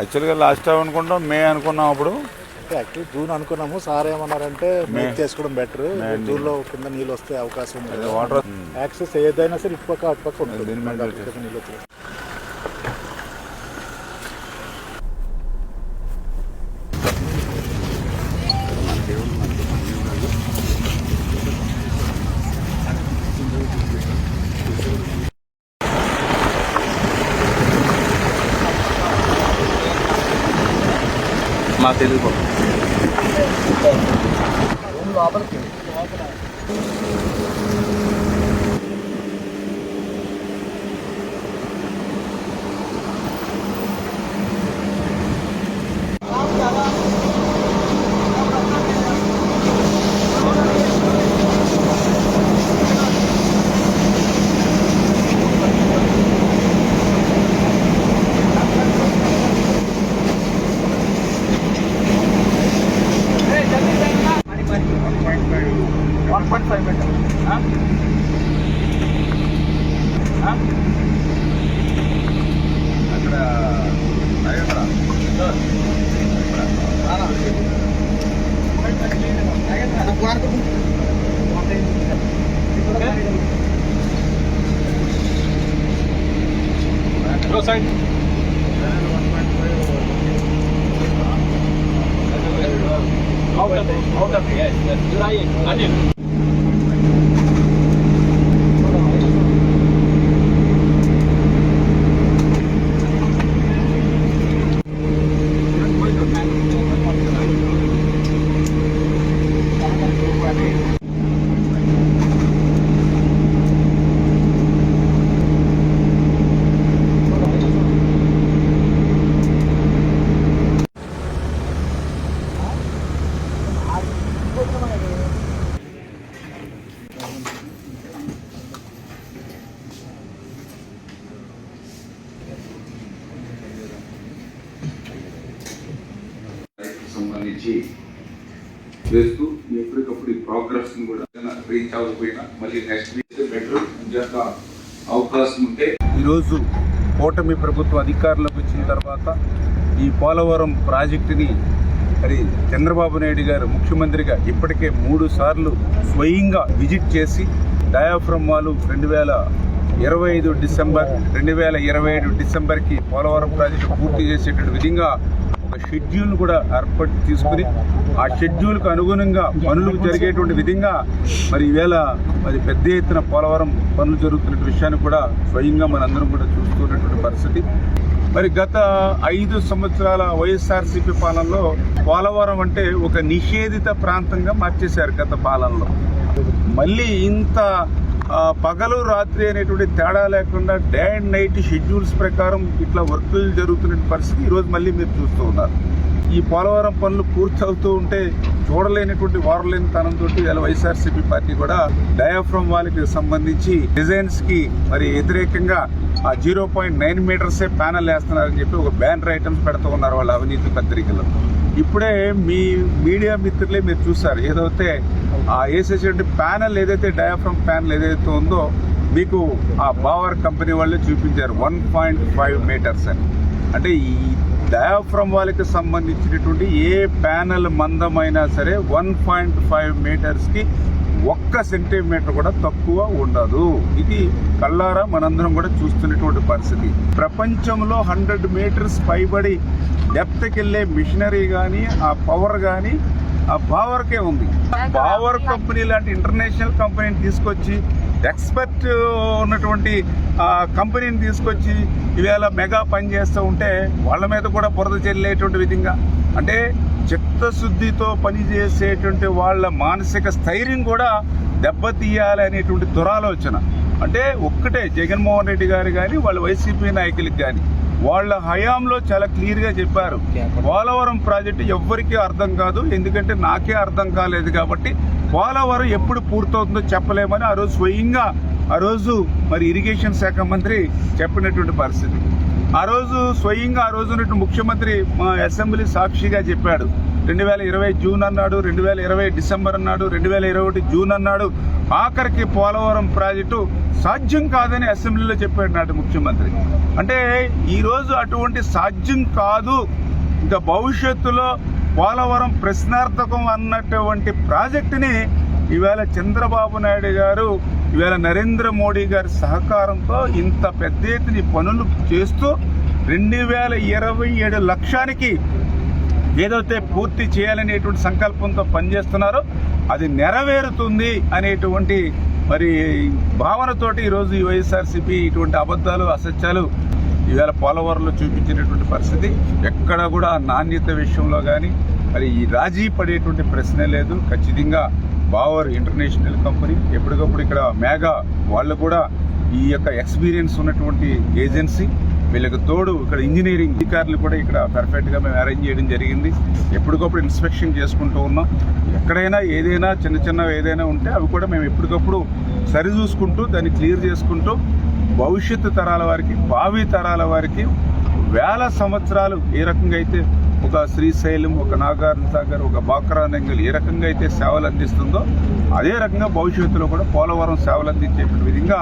యాక్చువల్గా last time అనుకుంటాం మే అనుకున్నాం అప్పుడు. యాక్చువల్లీ జూన్ అనుకున్నాము. సార్ ఏమన్నారంటే మే చేసుకోవడం బెటర్ జూన్లో కింద నీళ్ళు వస్తే అవకాశం ఉంది వాటర్ యాక్సెస్ ఏదైనా సరే ఇటుపక్క అటుపక్క ఉంటుంది. నీళ్ళు మా తెలుగు. లోపలికి వన్ పాయింట్ ఫైవ్ మీటర్ అక్కడ side out of, out of, yes, yes, Anil. రైతుకు చేస్తూ ఎప్పటికప్పుడు ఈ ప్రోగ్రెస్ కూడా రీచ్ అవ్వకపోయినా మళ్ళీ నెక్స్ట్ వీక్ బెటర్ చేత అవకాశం ఉంటే ఈరోజు కూటమి ప్రభుత్వ అధికారులకు వచ్చిన తర్వాత ఈ పోలవరం ప్రాజెక్టుని మరి చంద్రబాబు నాయుడు గారు ముఖ్యమంత్రిగా ఇప్పటికే మూడు సార్లు స్వయంగా విజిట్ చేసి డయాఫ్రమ్ వాళ్ళు రెండు వేల ఇరవై ఐదు డిసెంబర్ రెండు వేల ఇరవై ఏడు డిసెంబర్కి పోలవరం ప్రాజెక్టు పూర్తి చేసేటువంటి విధంగా ఒక షెడ్యూల్ కూడా ఏర్పాటు తీసుకుని ఆ షెడ్యూల్కు అనుగుణంగా పనులు జరిగేటువంటి విధంగా మరి ఈవేళ మరి పెద్ద ఎత్తున పోలవరం పనులు జరుగుతున్న విషయాన్ని కూడా స్వయంగా మనందరం కూడా చూస్తున్నటువంటి పరిస్థితి. మరి గత ఐదు సంవత్సరాల వైఎస్ఆర్సీపీ పాలనలో పోలవరం అంటే ఒక నిషేధిత ప్రాంతంగా మార్చేశారు గత పాలనలో. మళ్ళీ ఇంత పగలు రాత్రి అనేటువంటి తేడా లేకుండా డే అండ్ నైట్ షెడ్యూల్స్ ప్రకారం ఇట్లా వర్కులు జరుగుతున్న పరిస్థితి ఈరోజు మళ్ళీ మీరు చూస్తూ ఉన్నారు. ఈ పోలవరం పనులు పూర్తవుతూ ఉంటే చూడలేనటువంటి వారలేని తనంతో ఇలా వైఎస్ఆర్సీపీ పార్టీ కూడా డయాఫ్రమ్ వాళ్ళకి సంబంధించి డిజైన్స్కి మరి వ్యతిరేకంగా ఆ జీరో పాయింట్ నైన్ మీటర్సే ప్యానల్ వేస్తున్నారని చెప్పి ఒక బ్యానర్ ఐటమ్స్ పెడుతూ ఉన్నారు వాళ్ళ అవినీతి పత్రికలు. ఇప్పుడే మీ మీడియా మిత్రులే మీరు చూసారు ఏదైతే ఆ వేసేటువంటి ప్యానల్ ఏదైతే డయాఫ్రమ్ ప్యానల్ ఏదైతే ఉందో మీకు ఆ బావర్ కంపెనీ వాళ్ళే చూపించారు. వన్ పాయింట్ ఫైవ్ మీటర్స్ అని. అంటే ఈ డయాఫ్రమ్ వాళ్ళకి సంబంధించినటువంటి ఏ ప్యానల్ మందమైనా సరే వన్ పాయింట్ ఫైవ్ మీటర్స్కి ఒక్క సెంటీమీటర్ కూడా తక్కువ ఉండదు. ఇది కళ్ళారా మనందరం కూడా చూస్తున్నటువంటి పరిస్థితి. ప్రపంచంలో హండ్రెడ్ మీటర్స్ పైబడి డెప్త్కి వెళ్ళే మిషనరీ కానీ ఆ పవర్ కానీ బావర్కే ఉంది. బావర్ కంపెనీ లాంటి ఇంటర్నేషనల్ కంపెనీని తీసుకొచ్చి ఎక్స్పర్ట్ ఉన్నటువంటి ఆ కంపెనీని తీసుకొచ్చి ఈవేళ మెగా పని చేస్తూ ఉంటే వాళ్ళ మీద కూడా బురద చెల్లేటువంటి విధంగా. అంటే చిత్తశుద్ధితో పనిచేసేటువంటి వాళ్ళ మానసిక స్థైర్యం కూడా దెబ్బతీయాలి అనేటువంటి దురాలోచన. అంటే ఒక్కటే జగన్మోహన్ రెడ్డి గారు కానీ వాళ్ళ వైసీపీ నాయకులకు కానీ వాళ్ళ హయాంలో చాలా క్లియర్గా చెప్పారు. పోలవరం ప్రాజెక్టు ఎవ్వరికీ అర్థం కాదు. ఎందుకంటే నాకే అర్థం కాలేదు కాబట్టి పోలవరం ఎప్పుడు పూర్తవుతుందో చెప్పలేమని ఆ రోజు స్వయంగా ఆ రోజు మరి ఇరిగేషన్ శాఖ మంత్రి చెప్పినటువంటి పరిస్థితి. ఆ రోజు స్వయంగా ఆ రోజు ఉన్నటువంటి ముఖ్యమంత్రి మా అసెంబ్లీ సాక్షిగా చెప్పాడు. రెండు వేల ఇరవై జూన్ అన్నాడు రెండు వేల ఇరవై డిసెంబర్ అన్నాడు రెండు వేల ఇరవై ఒకటి జూన్ అన్నాడు. ఆఖరికి పోలవరం ప్రాజెక్టు సాధ్యం కాదని అసెంబ్లీలో చెప్పాడు నాటి ముఖ్యమంత్రి. అంటే ఈరోజు అటువంటి సాధ్యం కాదు. ఇంకా భవిష్యత్తులో పోలవరం ప్రశ్నార్థకం అన్నటువంటి ప్రాజెక్టుని ఈవేళ చంద్రబాబు నాయుడు గారు ఈవేళ నరేంద్ర మోడీ గారి సహకారంతో ఇంత పెద్ద ఎత్తున పనులు చేస్తూ రెండు వేల ఇరవై ఏడు లక్ష్యానికి ఏదైతే పూర్తి చేయాలనేటువంటి సంకల్పంతో పనిచేస్తున్నారో అది నెరవేరుతుంది అనేటువంటి మరి భావనతోటి ఈరోజు ఈ వైఎస్ఆర్సీపీ ఇటువంటి అబద్ధాలు అసత్యాలు ఈవేళ పోలవరంలో చూపించినటువంటి పరిస్థితి ఎక్కడ కూడా నాణ్యత విషయంలో కానీ మరి ఈ రాజీ పడేటువంటి ప్రశ్నే లేదు. ఖచ్చితంగా బావర్ ఇంటర్నేషనల్ కంపెనీ ఎప్పటికప్పుడు ఇక్కడ మేఘా వాళ్ళు కూడా ఈ యొక్క ఎక్స్పీరియన్స్ ఉన్నటువంటి ఏజెన్సీ. వీళ్ళకి తోడు ఇక్కడ ఇంజనీరింగ్ అధికారులు కూడా ఇక్కడ పర్ఫెక్ట్గా మేము అరేంజ్ చేయడం జరిగింది. ఎప్పటికప్పుడు ఇన్స్పెక్షన్ చేసుకుంటూ ఉన్నాం. ఎక్కడైనా ఏదైనా చిన్న చిన్న ఏదైనా ఉంటే అవి కూడా మేము ఎప్పటికప్పుడు సరిచూసుకుంటూ దాన్ని క్లియర్ చేసుకుంటూ భవిష్యత్తు తరాల వారికి భావి తరాల వారికి వేల సంవత్సరాలు ఏ రకంగా అయితే ఒక శ్రీశైలం ఒక నాగార్జున సాగర్ ఒక బాక్రా నెంగల్ ఏ రకంగా అయితే సేవలు అందిస్తుందో అదే రకంగా భవిష్యత్తులో కూడా పోలవరం సేవలు అందించే విధంగా